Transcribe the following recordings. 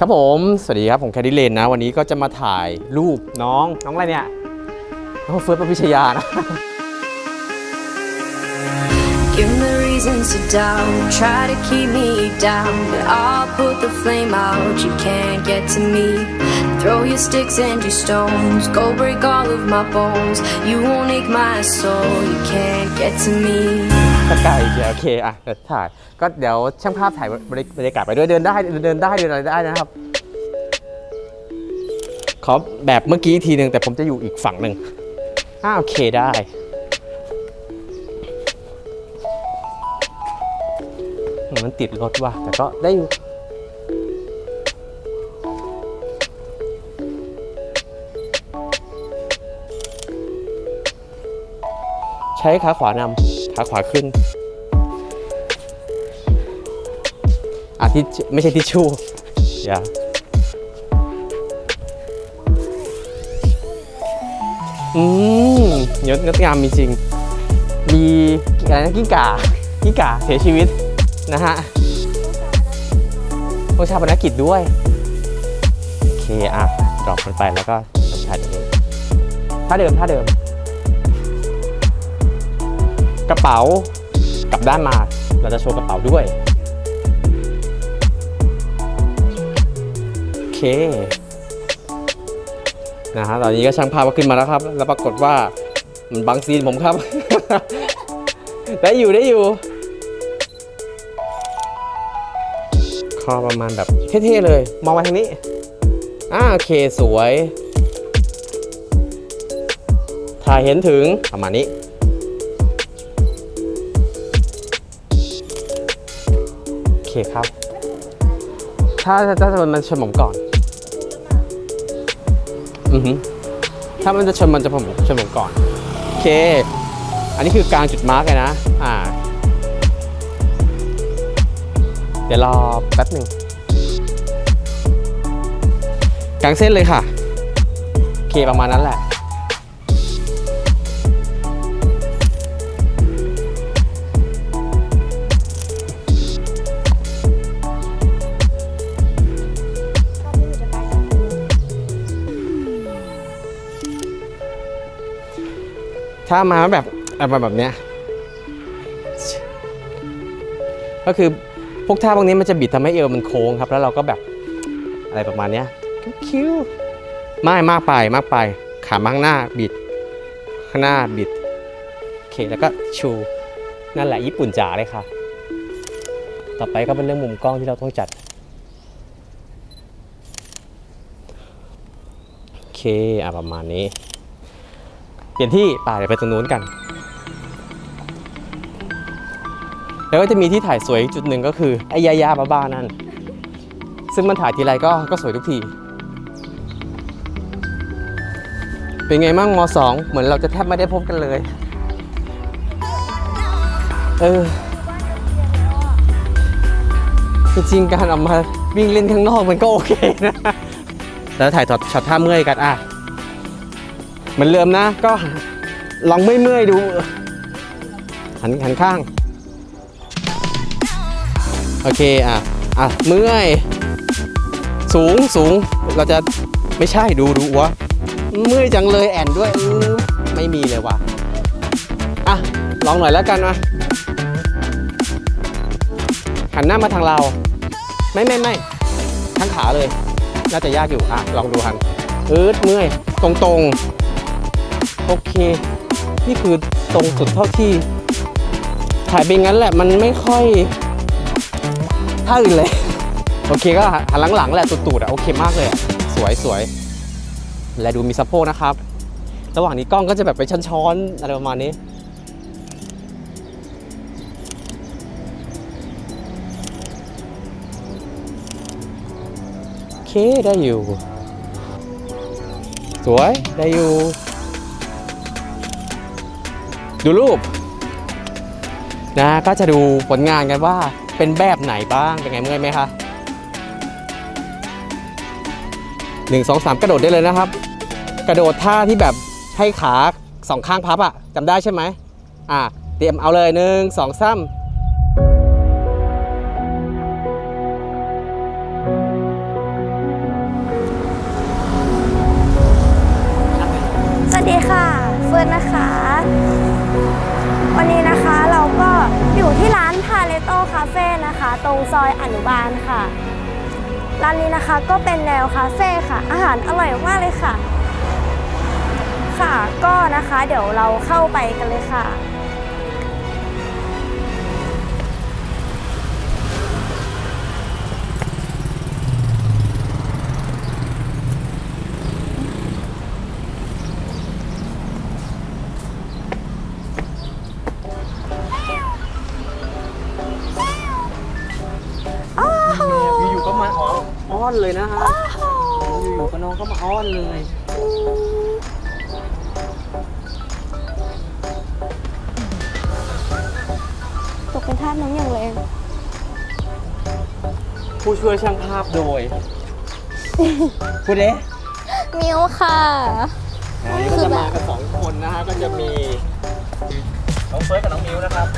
ครับผม สวัสดีครับ ผมแคดดี้เลนนะ วันนี้ก็จะมาถ่ายรูปน้อง น้องอะไรเนี่ย น้องเฟิร์สปพิชยานะ Give me reasons to doubt, try to keep me down, but I'll put the flame out. You can't get to me. Throw your sticks and your stones, go break all of my bones. You won't ache my soul. You can't get to me. ถ้าไกลเชียวโอเคอะเดี๋ยวถ่ายก็เดี๋ยวช่างภาพถ่ายบรรยากาศไปด้วยเดินได้เดินได้เดินอะไรได้นะครับ ขอแบบเมื่อกี้ทีหนึ่งแต่ผมจะอยู่อีกฝั่งหนึ่งอ่าโอเคได้มันติดรถว่ะแต่ก็ได้อยู่ใช้ขาขวานำ ขาขวาขึ้นอะที่ไม่ใช่ทิชชู่อย่าอืมยศงดงามจริง มีอะไรนะกิ้งก่ากิ้งก่าเสียชีวิตนะฮะโอชาปนกิจด้วย โอเค อะ ดรอปมันไปแล้วก็ถ่ายตรงนี้าเดิมท่าเดิม กระเป๋ากลับด้านมาเราจะโชว์กระเป๋าด้วยโอเคนะฮะตอนนี้ก็ช่างภาพก็ขึ้นมาแล้วครับ แล้วปรากฏว่ามันบังซีนผมครับ ได้อยู่ได้อยู่คอประมาณแบบเท่ๆเลย มองมาทางนี้อ่าโอเคสวย ถ่ายเห็นถึงประมาณนี้ คครับถ้าถ้าถ้ามันชนผมก่อน อือฮึถ้ามันจะชนมันจะผมชนผมก่อน โอเค อันนี้คือกลางจุดมาร์กเลยนะ อ่า เดี๋ยวรอแป๊บหนึ่งกลางเส้นเลยค่ะ โอเคประมาณนั้นแหละ ถ้ามาแบบอะไรแบบเนี้ยก็คือพวกท่าพวกนี้มันจะบิดทำให้เอวมันโค้งครับ แล้วเราก็แบบอะไรประมาณเนี้ยคิ้วๆไม่มากไปมากไปขามาข้างหน้าบิด ข้างหน้าบิดโอเคแล้วก็ชูนั่นแหละญี่ปุ่นจ๋าเลยค่ะ ต่อไปก็เป็นเรื่องมุมกล้องที่เราต้องจัดโอเคอะประมาณนี้ เปลี่ยนที่ป่าเดี๋ยวไปตรงนู้นกัน แล้วก็จะมีที่ถ่ายสวยอีกจุดหนึ่งก็คือไอ้ยายาบ้าๆนั่น ซึ่งมันถ่ายทีไรก็ก็สวยทุกที เป็นไงมั่งมสองเหมือนเราจะแทบไม่ได้พบกันเลย เออจริงๆการออกมาวิ่งเล่นข้างนอกมันก็โอเคนะ แล้วถ่ายช็อตช็อตท่าเมื่อยกันอะ เหมือนเริ่มนะ ก็ลองเมื่อยๆดู หันหันข้าง โอเค อะ อะ เมื่อย สูงสูง เราจะไม่ใช่ดูดูวะ เมื่อยจังเลยแอนด้วยอือไม่มีเลยวะอะ ลองหน่อยแล้วกันนะหันหน้ามาทางเรา ไม่ไม่ไม่ทั้งขาเลย น่าจะยากอยู่ อะ ลองดูหันอืดเมื่อย ตรงตรงๆ โอเค นี่คือตรงสุดเท่าที่ ถ่ายเป็นงั้นแหละมันไม่ค่อยท่าอื่นเลย โอเคก็หันหลังๆแหละตูดๆอะโอเคมากเลยสวยสวยและดูมีสะโพกนะครับ ระหว่างนี้กล้องก็จะแบบไปช้อนๆอะไรประมาณนี้โอเคได้อยู่ สวยได้อยู่ ดูรูปนะก็จะดูผลงานกันว่าเป็นแบบไหนบ้าง เป็นไงเมื่อยไหมคะหนึ่งสองสามกระโดดได้เลยนะครับ กระโดดท่าที่แบบให้ขาสองข้างพับอะจำได้ใช่ไหมอะเตรียมเอาเลยหนึ่งสองสาม ร้านนี้นะคะ ก็เป็นแนวคาเฟ่ค่ะ อาหารอร่อยมากเลยค่ะ ค่ะก็นะคะเดี๋ยวเราเข้าไปกันเลยค่ะ อ้อนเลยนะฮะอยู่ๆก็น้องก็มาอ้อนเลยตกเป็นทาสน้องอย่างแรงผู้ช่วยช่างภาพโดยพูดเด้มิวค่ะอันนี้ก็จะมากันสองคนนะฮะ ก็จะมีน้องเฟิร์สกับน้องมิวนะครับ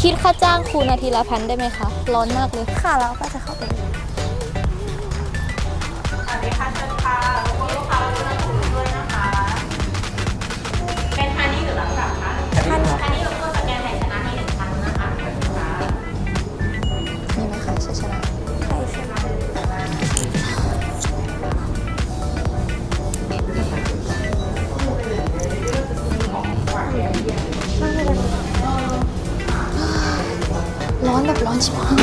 คิดค่าจ้างครูนาทีละพันได้ไหมคะ ร้อนมากเลย ค่ะเราก็จะเข้าไป ร้อนแบบร้อนชิบหาย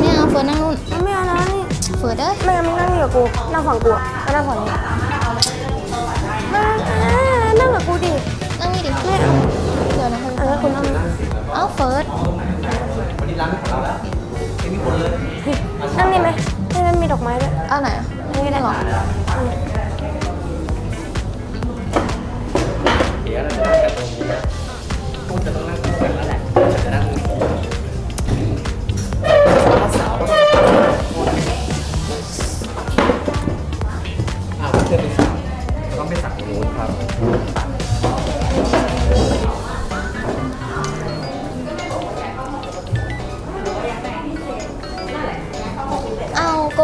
เนี่ยเฟิร์นนั่งนู่นไม่เอานะนี่เฟิร์นเอ้ยไม่งั้นมึงนั่งนี่กับกูนั่งฝั่งกูอะก็นั่งฝั่งนี้นั่งอ่านั่งกับกูดินั่งนี่ดิเดี๋ยวนะเออคุณนั่งเอ้าเฟิร์สนั่งนี่ไหมให้มันมีดอกไม้ด้วยเอาไหนอะนี่ก็ได้หรอเดี๋ยวเราจะนั่งกันตรงนี้นะคงจะต้องนั่ง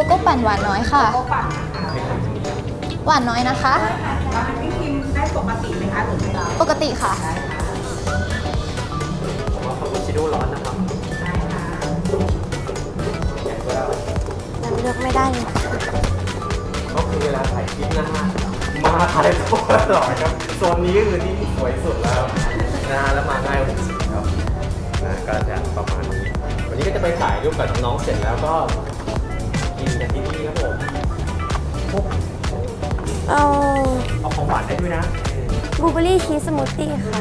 โกโก้ปั่นหวานน้อยค่ะหวานน้อยนะคะปกติไหมคะหรือไม่ปกติค่ะผมว่าคาปูชิโน่ร้อนนะครับยังเลือกไม่ได้เลยก็คือเวลาถ่ายคลิปนะฮะมาถ่ายตัวตลอดครับโซนนี้ก็คือที่สวยสุดแล้วนะฮะแล้วมาง่ายที่สุดครับนะก็จะประมาณนี้วันนี้ก็จะไปถ่ายรูปกับน้องๆเสร็จแล้วก็ กินกันที่นี่ครับผมพวกเอาเอาของหวานได้ด้วยนะบลูเบอรี่ชีสสมูทตี้ค่ะ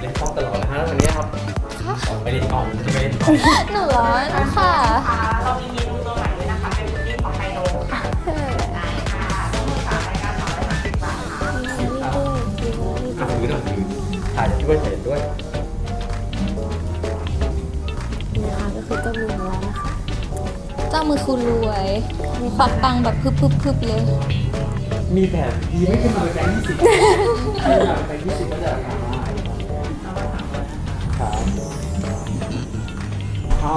เล่นกล้องตลอดนะฮะแล้ววันนี้ครับออกไปเล่นกล้องจะไปเล่นกล้องหนูร้อนค่ะเรามีเมนูตัวใหม่ด้วยนะคะ เป็นพุดดิ้งของไฮโลค่ะได้ค่ะต้องมีสามรายการสามร้อยสามสิบบาทค่ะอะถือหน่อยถือถ่ายด้วยเสร็จด้วย เจ้ามือคุณรวยมีความปังแบบพึบพึบพึบเลย มีแต่ดีไม่ขึ้นมาเป็นแบงค์ยี่สิบถ้าอยากแบงค์ยี่สิบก็จะราคาได้ครับเอา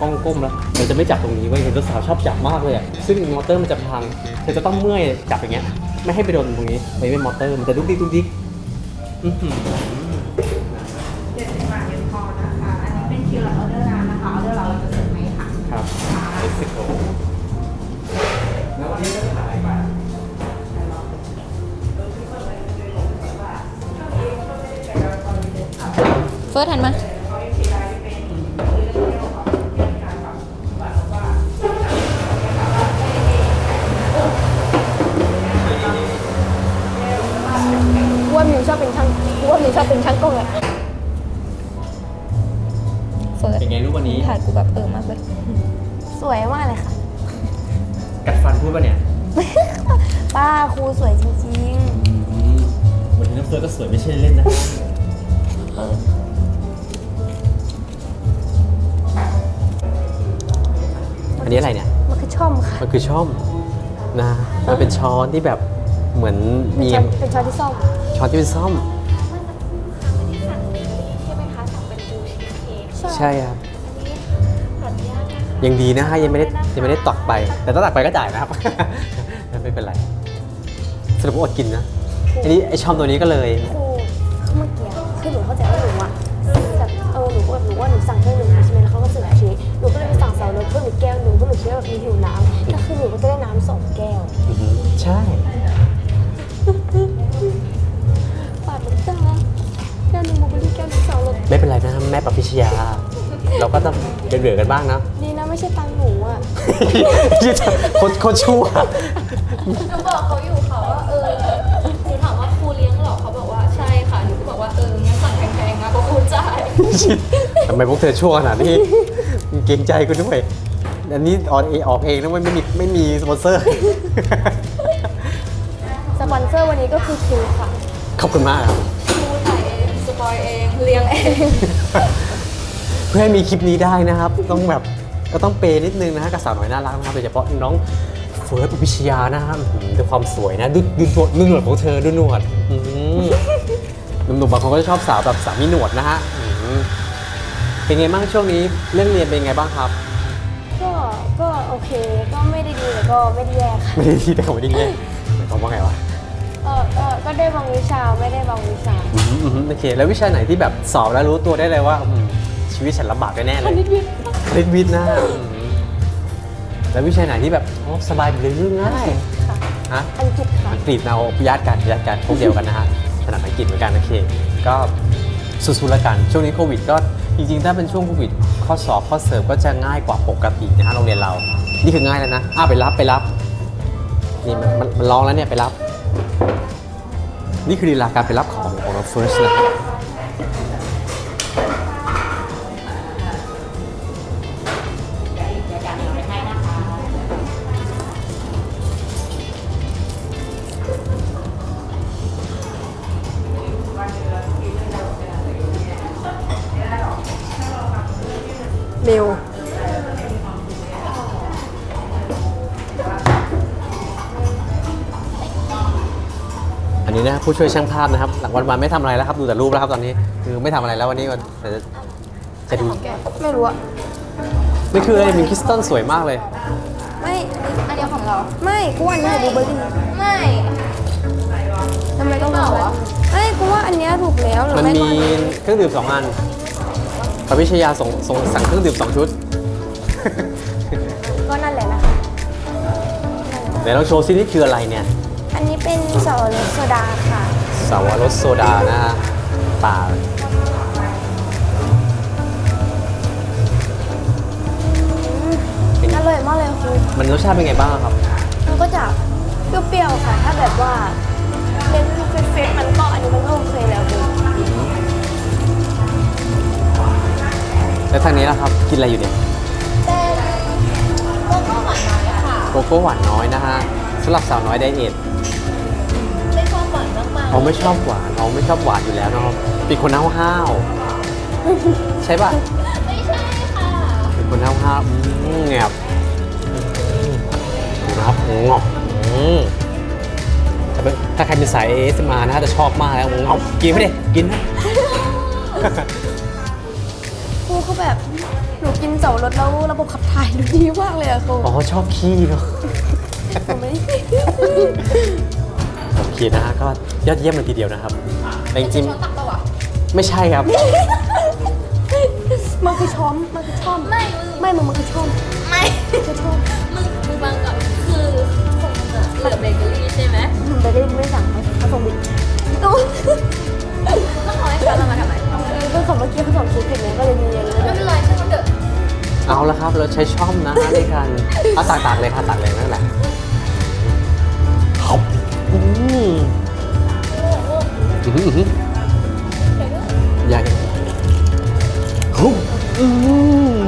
กล้องก้มแล้วเดี๋ยวจะไม่จับตรงนี้ไว้ยเห็นเจ้าสาวชอบจับมากเลยอะซึ่งมอเตอร์มันจะพังเธอจะต้องเมื่อยจับอย่างเงี้ย ไม่ให้ไปโดนตรงนี้ไม่เป็นมอเตอร์มันจะดุกดิกดุกดิกอื้อหือ เอ็กซิโกแล้ววันนี้ก็ถ่ายมาเฟิร์สหันมา นนี้อะไรเนี่ยๆมันคือช่อมค่ะ มันคือช่อมนะ มันเป็นช้อนที่แบบเหมือนมีเป็นช้อนเป็นช้อนที่ส้มช้อนที่เป็นซ่อม ใช่ครับขออนุญาตนะคะยังดีนะฮะยังไม่ได้ยังไม่ได้ตักไป แต่ถ้าตักไปก็จ่ายนะครับ ไม่เป็นไรสรุปว่าอดกินนะอันนี้ไอชอมตัวนี้ก็เลยครูเมื่อกี้คือหนูเข้าใจว่าหนูอะแบบเออหนูก็แบบหนูว่าหนูสั่งเครื่องดื่มมาใช่ไหมแสั่งเสาแล้วเพิ่มอีกแก้วหนึ่งเพราะหนูคิดว่าแบบมีหิวน้ำแล้วคือหนูก็จะได้น้ำสองแก้วอือหือใช่ ปาดน้ำตาแก้วหนึ่งบลูเบอร์รี่แก้วหนึ่งเสาแล้วไม่เป็นไรนะแม่ปพิชยา เราก็ต้องเดือดๆกันบ้างนะ ดีนะไม่ใช่ตังค์หนูอะคนคนชั่ว หนูบอกเขาอยู่ค่ะว่าเออหนูถามว่าครูเลี้ยงเหรอเขาบอกว่าใช่ค่ะหนูก็บอกว่าเอองั้นสั่งแพงๆนะเพราะครูจ่าย ทำไมพวกเธอชั่วขนาดนี้ เกรงใจกูด้วย อันนี้ออกเองออกเองนะไม่ไม่มีไม่มีสปอนเซอร์ สปอนเซอร์วันนี้ก็คือครูค่ะขอบคุณมากครับครูถ่ายเองสปอยเองเลี้ยงเองเพื่อให้มีคลิปนี้ได้นะครับ ต้องแบบก็ต้องเปย์นิดนึงนะฮะกับสาวน้อยน่ารักนะครับโดยเฉพาะน้องเฟิร์สปพิชยานะครับอื้อหือด้วยความสวยนะดูดูหนวดดูหนวดของเธอดูหนวดอื้อหือหนุ่มๆบางคนก็จะชอบสาวแบบสาวมีหนวดนะฮะอื้อหือ เป็นไงบ้างช่วงนี้เรื่องเรียนเป็นไงบ้างครับ ก็ ก็โอเค ก็ไม่ได้ดีแต่ก็ไม่ได้แย่ค่ะไม่ได้ที่แต่เขาไม่ได้เงี้ยหมายความว่าไงวะเออเออก็ได้บางวิชาไม่ได้บางวิชาอืมอืมโอเค แล้ววิชาไหนที่แบบสอบแล้วรู้ตัวได้เลยว่าอืมชีวิตฉันลำบากแน่ๆเลยคณิตวิทย์คณิตวิทย์นะอืมแล้ววิชาไหนที่แบบโอ้สบายไปเลยเรื่องง่ายค่ะ ฮะ อังกฤษค่ะ อังกฤษเราญาติกันญาติกันพวกเดียวกันนะฮะถนัดอังกฤษเหมือนกันโอเค ก็ สู้ๆละกัน ช่วงนี้โควิดก็จริงๆ ถ้าเป็นช่วงโควิด ข้อสอบข้อเสิร์ฟก็จะง่ายกว่าปกตินะฮะโรงเรียนเรา นี่คือง่ายแล้วนะอ้าไปรับไปรับนี่มันมันมันร้องแล้วเนี่ยไปรับ นี่คือลีลาการไปรับของของเราเฟิร์สนะ ผู้ช่วยช่างภาพนะครับ หลังวันๆไม่ทำอะไรแล้วครับ ดูแต่รูปแล้วครับตอนนี้ คือไม่ทำอะไรแล้ววันนี้ก็แต่จะจะดูไม่รู้อะไม่คืออะไรมินคริสตัลสวยมากเลย ไม่อันเดียวของเรา ไม่กูว่าอันนี้ถูกบลูเบอร์รี่ไม่ทำไมต้องบอกว่าไม่กูว่าอันเนี้ยถูกแล้วหรือมันไม่มีก็เครื่องดื่มสองอันพระวิชยาส่งส่งสั่งเครื่องดื่มสองชุด ก็นั่นแหละนะคะเดี๋ยวลองโชว์ซินี่คืออะไรเนี่ย อันนี้เป็นสวรสโซดาค่ะ สาวรสโซดานะฮะป่าอร่อยมากเลยครูมันรสชาติเป็นไงบ้างครับมันก็จะเปรี้ยวๆค่ะ ถ้าแบบว่าเน้นเฟรชๆมันก็อันนี้มันก็โอเคแล้วครูแล้วทางนี้ล่ะครับ กินอะไรอยู่เนี่ย เป็นโกโก้หวานน้อยค่ะ โกโก้หวานน้อยนะฮะสำหรับสาวน้อยไดเอท เขาไม่ชอบหวานเขาไม่ชอบหวานอยู่แล้วเนาะเป็นคนห้าวๆใช่ป่ะไม่ใช่ค่ะเป็นคนห้าวๆอืมแงบนะครับงอบอืมถ้าเป็นถ้าใครเป็นสายเอสมานะจะชอบมากแล้วงอบกินไม่ได้กินนะครูเขาแบบหนูกินเสารสแล้วระบบขับถ่ายดูดีมากเลยอะครูอ๋อชอบขี้เนาะผมไม่ได้ โอเคนะฮะก็ยอดเยี่ยมเลยทีเดียวนะครับแต่จริงช้อนตักปะวะๆไม่ใช่ครับ มันคือช้อมมันคือช่อม ไม่ไม่มึงมันคือช่อมไม่มันคือช่อมมึงมึงฟังก่อนคือส่งมาเหลือเบเกอรี่ใช่ไหมมึงไปได้ไม่สั่งเขาเขาส่งบินตู้ต้องเอาให้ช้อนเรามาทำไมเพื่อนของเมื่อกี้เขาส่งชุดผิดไงก็เลยมีอย่างนี้ไม่เป็นไรช่างมันเถอะเอาละครับ เราใช้ช่อมนะฮะในการเอาตากตากๆเลยค่ะตากเลยนั่นแหละ ใหญ่ฮึบอืม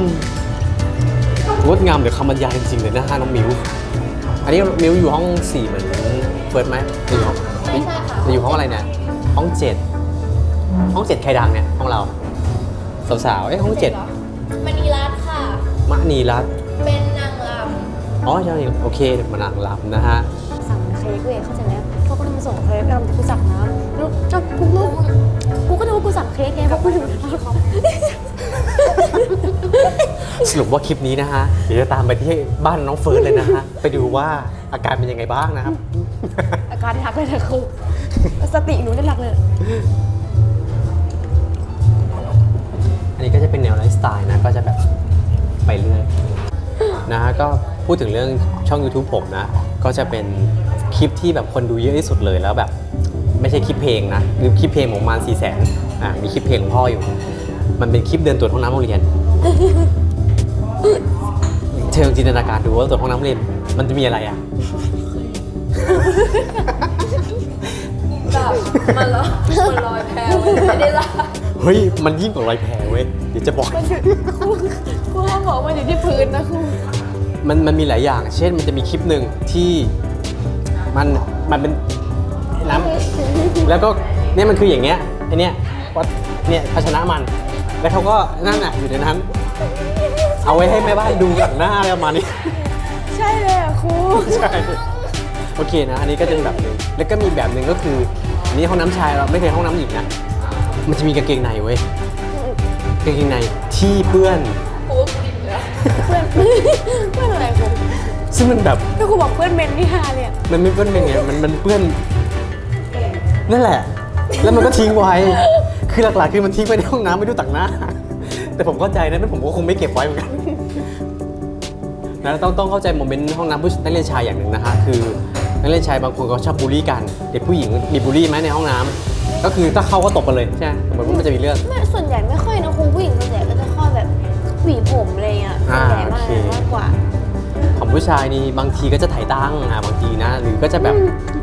งดงามเดี๋ยวคำบรรยายจริงๆเลยนะฮะน้องมิว อันนี้มิวอยู่ห้องสี่เหมือนเฟิร์สไหมอยู่ห้องไม่ใช่ค่ะอยู่ห้องอะไรเนี่ย ห้องเจ็ดห้องเจ็ดใครดังเนี่ยห้องเรา สาวๆเอ้ห้องเจ็ดมณีรัตน์ค่ะมะนีรัตน์เป็นนางรำอ๋อใช่โอเคมานางรำนะฮะ สั่งเค้กเลยเข้าใจไหมเขาก็เลยมาส่งเค้กแล้วกูสั่งน้ำแล้วเจ้ากูรู้กูก็นึกว่ากูสั่งเค้กไงเพราะกูอยู่ในร้านเขาสรุปว่าคลิปนี้นะฮะ เดี๋ยวจะตามไปที่บ้านน้องเฟิร์สเลยนะฮะ ไปดูว่าอาการเป็นยังไงบ้างนะครับ อาการหนักเลยนะครูสติหนูได้หลักเลย อันนี้ก็จะเป็นแนวไลฟ์สไตล์นะ ก็จะแบบไปเรื่อยนะฮะก็พูดถึงเรื่องช่อง YouTube ผมนะ ก็จะเป็น คลิปที่แบบคนดูเยอะที่สุดเลยแล้วแบบ ไม่ใช่คลิปเพลงนะคือคลิปเพลงผมประมาณ4 0 0 0 0อ่ามีคลิปเพลงของพ่ออยู่ มันเป็นคลิปเดินตรวจห้องน้ำโรงเรียนเธอลองจินตนาการดูว่าตรวจห้องน้ำโรงเรียนมันจะมีอะไรอะมันลอยมันลอยแพไม่ได้ละเฮ้ย มันยิ่งกว่ารอยแผลเว้ยเดี๋ยวจะบอกครูเขาบอกมันอยู่ที่พื้นนะครู มันมันมีหลายอย่าง เช่น มันจะมีคลิปหนึ่งที่ มันมันเป็นน้ำแล้วก็เนี่ยมันคืออย่างเงี้ยไอเนี้ยวัดเนี่ยภาชนะมัน แล้วเขาก็นั่นอะอยู่ในนั้น เอาไว้ให้แม่บ้านดูหลังหน้าอะไรประมาณนี้ ใช่เลยอะครูใช่โอเคนะ อันนี้ก็จะเป็นแบบหนึ่งแล้วก็มีแบบหนึ่งก็คืออันนี้ห้องน้ำชายเราไม่เคยห้องน้ำหญิงนะมันจะมีกางเกงในเว้ยกางเกงในที่เปื้อน เพื่อนเพื่อนอะไรครู ซึ่งมันแบบถ้าครูบอกเพื่อนเมนนี่ฮาเลยอะมันไม่เปื้อนเป็นไงมันมันเปื้อนนั่นแหละ แล้วมันก็ทิ้งไว้ คือหลักๆคือมันทิ้งไปในห้องน้ำไม่ดูตักหน้า แต่ผมเข้าใจนะนั่นผมก็คงไม่เก็บไว้เหมือนกันนะต้องต้องเข้าใจโมเมนต์ห้องน้ำผู้นักเรียนชายอย่างหนึ่งนะคะคือนักเรียนชายบางคนเขาชอบบูลลี่กัน เด็กผู้หญิงมีบูลลี่ไหมในห้องน้ำก็คือถ้าเข้าก็ตบกันเลยใช่ไหมเหมือนว่ามันจะมีเรื่อง ไม่ส่วนใหญ่ไม่ค่อยนะครูผู้หญิงส่วนใหญ่ก็จะข้อแบบหวีผมอะไรเงี้ยส่อ่าวนใหญ่มากโอเค มากกว่าของ ผู้ชายนี่บางทีก็จะถ่ายตั้งอะบางทีนะ หรือก็จะแบบ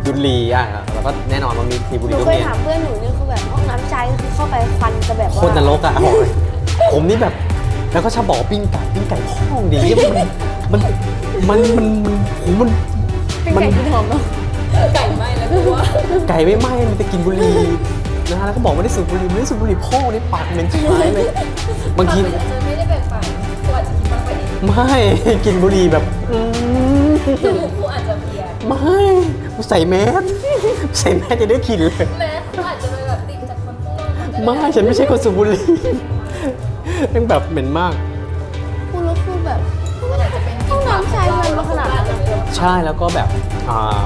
ยุนลีอะแล้วก็แน่นอนมันมีทีบูลหนูลี่ทุกเคยเรียนถามเพื่อนหนูนี่คือแบบห้องน้ำชายก็คือเข้าไปควันจะแบบโคว่าตรนรกอะบอกเลยผมนี่แบบแล้วก็ชอบบอกว่าปิ้งไก่ปิ้งไก่พ่องดีมันมันมันมันมันโหมัน เป็นมันไก่กินหอมเนาะไก่ไหมแล้วกูว่าไก่ไม่ไหม้มันจะกินบุหรี่นะฮะแล้วก็บอกไม่ได้สูบบุหรี่ไม่ได้สูบบุหรี่พ่อนี่ปากเหม็นชิบหายเลย บางทีอาจจ ไปเองไม่ กินบุหรี่แบบอืมจมูกกูอาจจะเพี้ยนไม่กูใส่แมสใส่แมสจะได้กลินเลย แม้กูอาจจะไปแบบติดจากคนข้างนอกไม่ฉันไม่ใช่คนสูบบุหรี่ยังแบบเหม็นมากครูรู้คือแบบมันอาจจะเป็นห้องน้ำชายมันมาขนาดนั้นเลยใช่แล้วก็แบบอ่า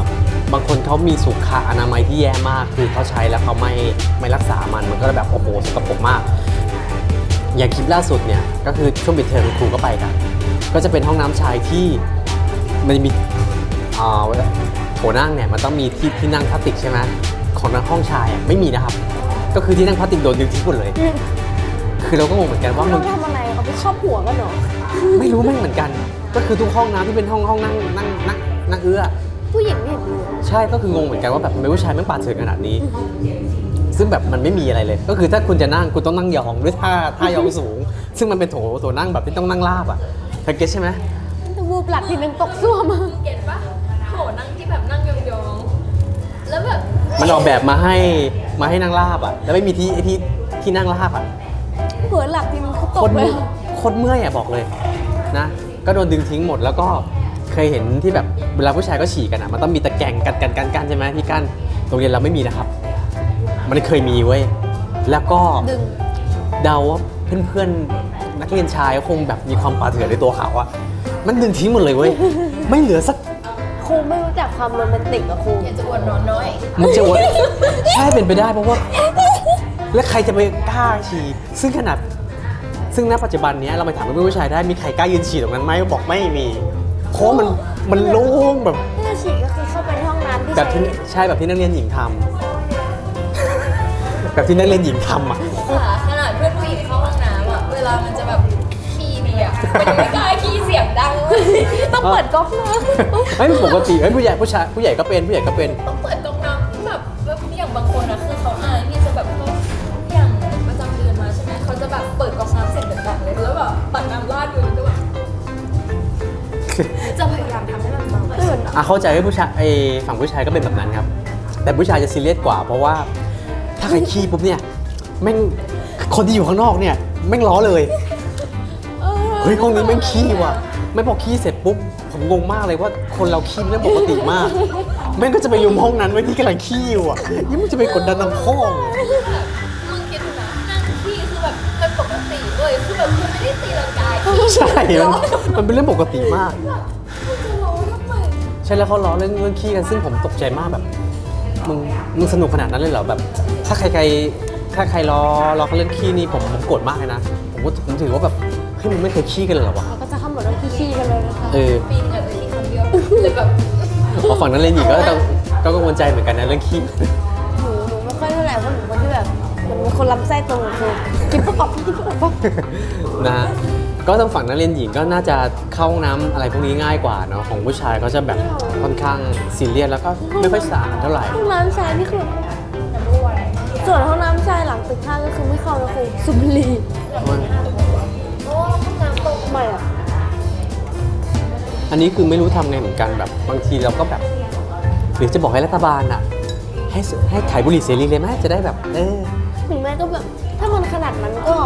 บางคนเขามีสุขอนามัยที่แย่มาก คือเขาใช้แล้วเขาไม่ไม่รักษามันมันก็แบบโอ้โหสกปรกมาก อย่างคลิปล่าสุดเนี่ยก็คือช่วงปิดเทอมครูก็ไปกัน ก็จะเป็นห้องน้ำชายที่มันจะมีอ่าโถนั่งเนี่ยมันต้องมีที่ที่นั่งพลาสติกใช่ไหมของทางห้องชายอะไม่มีนะครับ ก็คือที่นั่งพลาสติกโดนดึงทิ้งหมดเลย คือเราก็งงเหมือนกันว่าต้มัอนงทำอะไรเอาไปครอบหัวกันเหรอไม่รู้แม่งเหมือนกัน ก็คือทุกห้องน้ำที่เป็นห้องห้องนั่งนั่งนั่งนั่งเอื้อผู้หญิงไม่เห็นดูใช่ก็คืองงเหมือนกันว่าแบบทำไมผู้ชายแม่งปาดเถื่อนขนาดนี้ ซึ่งแบบมันไม่มีอะไรเลย ก็คือถ้าคุณจะนั่งคุณต้องนั่งยองด้วยท่าท่ายองสูง ซึ่งมันเป็นโถโถนั่งแบบที่ต้องนั่งราบอะเธอเก็ตใช่ไหมแต่วูบหลักทีนึงตกซ่วมมาเก็ตปะโหนั่งที่แบบนั่งยองๆแล้วแบบมันออกแบบมาให้มาให้นั่งราบอะ แล้วไม่มีที่ไอ้ที่ที่นั่งราบอะหัวหลักทีนึงเขาตโคกตรเลเมื่ยอยโคตรเมื่อยอะบอกเลยนะก็โดนดึงทิ้งหมดแล้วก็เคยเห็นที่แบบเวลาผู้ชายก็ฉี่กันอะมันต้องมีตะแกรงกันกันกันกันใช่ไหมที่กั้นโรงเรียนเราไม่มีนะครับ มันเคยมีเว้ย แล้วก็ดึง เดาว่าเพื่อนๆ นักเรียนชายก็คงแบบมีความปาเถื่อนในตัวเขาอะมันดึงทิ้งหมดเลยเว้ย ไม่เหลือสัก ครูไม่รู้จักความโรแมนติกอะครู อยากจะอวดนอนน้อย มันจะอดใช่เป็นไปได้เพราะว่า แล้วใครจะไปกล้าฉี่ซึ่งขนาด ซึ่งณปัจจุบันเนี้ยเราไปถามเพื่อนผู้ชายได้มีใครกล้ายืนฉี่ตรงนั้นไหมบอกไม่มีเพราะมันมันโล่งแบบ ถ้าฉี่ก็คือเข้าไปในห้องน้ำที่แบบที่ใช้ใช่แบบที่นักเรียนหญิงทำ แบบที่นักเรียนหญิงทำอะค่ะ ขนาดเพื่อนผู้หญิงเข้าห้องน้ำอะเวลามันจะแบบขี้ดีอะมันยังไม่กล้าขี้เสียงดังเลยต้องเปิดก๊อกน้เฮ้ยปกติเฮ้ยผู้ใหญ่ผู้ชายผู้ใหญ่ก็เป็นผู้ใหญ่ก็เป็นต้องเปิดก๊อกน้ำแบบแบบอย่างบางคนอะคือเขาอายที่จะแบบเขาอย่างประจำเดือนมาใช่ไหมเขาจะแบบเปิดก๊อกน้ำเสร็จดังๆเลยแล้วแบบตักน้ำราดอยู่แล้วก็แบบจะพยายามทำให้มันเบาำตื่นอะอะเข้าใจว่าผู้ชายไอ้ฝั่งผู้ชายก็เป็นแบบนั้นครับ แต่ผู้ชายจะซีเรียสกว่าเพราะว่าถ้าใครขี้ปุ๊บเนี่ยแม่งคนที่อยู่ข้างนอกเนี่ยแม่งล้อเลยเฮ้ยห้องนี้แม่งขี้ว่ะไม่พอขี้เสร็จปุ๊บผมงงมากเลยว่าคนเราขี้มันเรื่องปกติมาก แม่งก็จะไปยุมห้องนั้นไว้ที่กำลังขี้อยู่อะยิ่งมันจะไปกดดันทางห้อง มึงคิดดูนะนั่งขี้คือแบบเป็นปกติเลยคือแบบคือไม่ได้ตีลังกาขี้ใช่มันมันเป็นเรื่องปกติมากใช่แล้วเขาล้อเรื่องเรื่องขี้กันซึ่งผมตกใจมากแบบ มึงมึงสนุกขนาดนั้นเลยเหรอแบบ ถ้าใครใครถ้าใครล้อล้อเขาเรื่องขี้นี่ผมผมโกรธมากเลยนะผมก็ผมถือว่าแบบเฮ้ยมึงไม่เคยขี้กันเลยเหรอวะ เราก็จะขมวดเรื่องขี้ๆกันเลยนะคะ เออ ปีนกับขี้คนเดียวเลยแบบพอฝั่งนั้นเล่นหญิงก็ต้องก็กังวลใจเหมือนกันนะเรื่องขี้ หนูหนูไม่ค่อยเท่าไหร่เพราะหนูเป็นคนที่แบบเหมันมีคนลำไส้ตรงคือกินปุ๊บปั๊บกินปุ๊บปั๊บนะฮะ ก็ทางฝั่งนักเรียนหญิงก็น่าจะเข้าห้องน้ำอะไรพวกนี้ง่ายกว่าเนาะของผู้ชายก็จะแบบค่อนข้างซีเรียสแล้วก็ไม่ค่อยสะอาดเท่าไหร่ ห้องน้ำชายนี่คือส่วนห้องน้ำชายหลังตึกห้างก็คือไม่เข้านะครูสุบบุหรีทำไมอะอันนี้คือไม่รู้ทำไงเหมือนกันแบบบางทีเราก็แบบหรือจะบอกให้รัฐบาลอะให้สให้ขายบุหรี่เสรีเลยไหมจะได้แบบเออ ถึงแม้ก็แบบถ้ามันขนาดนั้นก็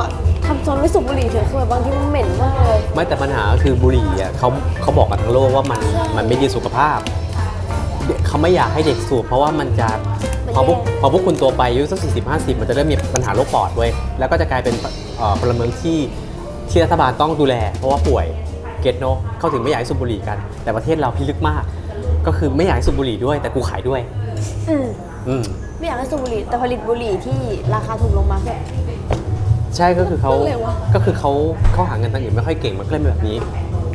ทำโซนไว้สูบบุหรี่เถอะคือแบบบางทีมันเหม็นมากเลย ไม่แต่ปัญหาก็คือบุหรี่อะเขาเขาบอกกันทั้งโลกว่ามันมันไม่ดีสุขภาพเด็กเขาไม่อยากให้เด็กสูบเพราะว่ามันจะพอพวกพอพวกคุณตัวไปอายุสักสี่สิบห้าสิบมันจะเริ่มมีปัญหาโรคปอดเว้ยแล้วก็จะกลายเป็นเอ่อพลเมืองที่ที่รัฐบาลต้องดูแล เพราะว่าป่วยเกตโนเขาถึงไม่อยากให้สูบบุหรี่กัน แต่ประเทศเราพิลึกมาก ก็คือไม่อยากให้สูบบุหรี่ด้วย แต่กูขายด้วย อืมอืม ไม่อยากให้สูบบุหรี่แต่ผลิตบุหรี่ที่ราคาถูกลงมาแค่ใช่ก็คือเขาเร็วอะก็คือเขาเขาหาเงินทางอื่นไม่ค่อยเก่งมันก็เลยเป็นแบบนี้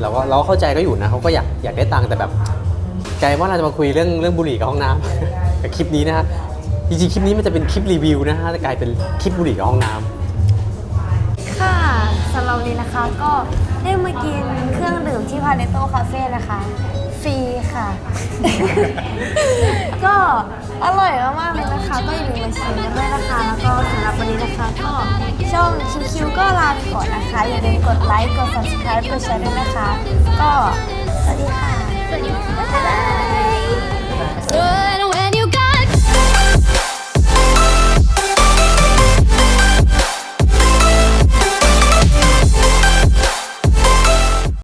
เราก็เราก็เข้าใจก็อยู่นะเขาก็อยากอยากได้ตังค์แต่แบบกลายว่าเราจะมาคุยเรื่องเรื่องบุหรี่กับห้องน้ำ กับคลิปนี้นะฮะจริงๆคลิปนี้มันจะเป็นคลิปรีวิวนะฮะแต่กลายเป็นคลิปบุหรี่กับห้องน้ำค่ะสำหรับวันนี้นะคะก็ได้มากินเครื่องดื่มที่พาเนโต้คาเฟ่นะคะฟรี ค่ะ ก็อร่อยมากๆเลยนะคะ ก็อยู่าลืมาชิมกันด้วยนะคะ แล้วก็สำหรับวันนี้นะคะ ก็ช่องคิวคิวก็ลาไปก่อนนะคะ อย่าลืมกดไลค์ กด subscribe กดแชร์ด้วยนะคะ ก็สวัสดีค่ะ สวัสดีค่ะ บ๊ายบาย